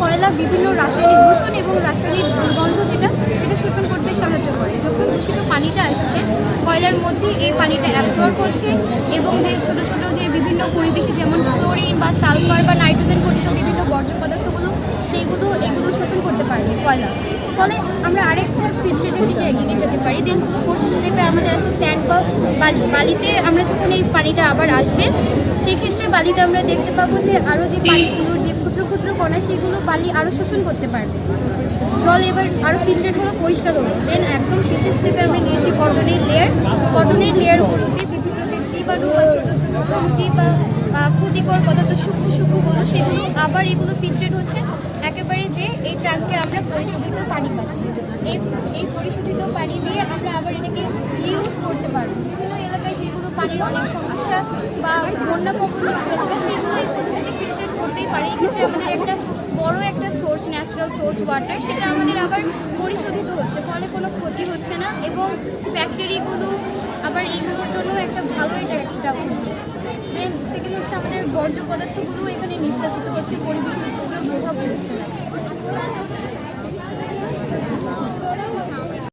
কয়লা বিভিন্ন রাসায়নিক দূষণ এবং রাসায়নিক দুর্গন্ধ যেটা, সেটা শোষণ করতে সাহায্য করে। যখন দূষিত পানিটা আসছে, কয়লার মধ্যে এই পানিটা অ্যাবজর্ব হচ্ছে এবং যে ছোট ছোট যে বিভিন্ন পরিবেশে যেমন ক্লোরিন বা সালফার বা নাইট্রোজেন ঘটিত বিভিন্ন বর্জ্য পদার্থগুলো, সেইগুলো, এগুলো শোষণ করতে পারবে কয়লা। ফলে আমরা আরেকটা ফিল্টারের দিকে এগিয়ে যেতে পারি। দেন ফোর্থ স্টেপে আমাদের বালি, বালিতে আমরা যখন এই পানিটা আবার আসবে সেই ক্ষেত্রে বালিতে আমরা দেখতে পাবো যে আরও যে পানিগুলোর যে ক্ষুদ্র ক্ষুদ্র কণা, সেগুলো বালি আরও শোষণ করতে পারবে। জল এবার আরও ফিল্টার হলো, পরিষ্কার হলো। দেন একদম শেষের স্টেপে আমরা নিয়েছি কটনের লেয়ার কটনের লেয়ারগুলোতে বিভিন্ন যে জীবাণু বা ছোটো ছোটো অনুজীব বা ক্ষতিকর পদার্থ, সূক্ষ্ম সূক্ষ্মগুলো সেগুলো আবার এগুলো ফিল্টার হচ্ছে। একেবারে যে এই ট্রাঙ্কে আমরা পরিশোধিত পানি পাচ্ছি। এই এই পরিশোধিত পানি দিয়ে আমরা আবার এটাকে ইউজ করতে পারব। বিভিন্ন এলাকায় যেগুলো পানির অনেক সমস্যা বা বন্যা কবলিত এলাকা, সেগুলো এই পদ্ধতিতে ফিল্টার করতেই পারে। এক্ষেত্রে আমাদের একটা বড় একটা সোর্স ন্যাচারাল সোর্স ওয়াটার সেটা আমাদের আবার পরিশোধিত হচ্ছে, ফলে কোনো ক্ষতি হচ্ছে না এবং ফ্যাক্টরিগুলো আবার এইগুলোর জন্য একটা ভালো এটা একটা দেন সেকেন্ড হচ্ছে আমাদের বর্জ্য পদার্থগুলো এখানে নিষ্কাশিত হচ্ছে পরিবেশের উপর প্রভাব পড়ছে না।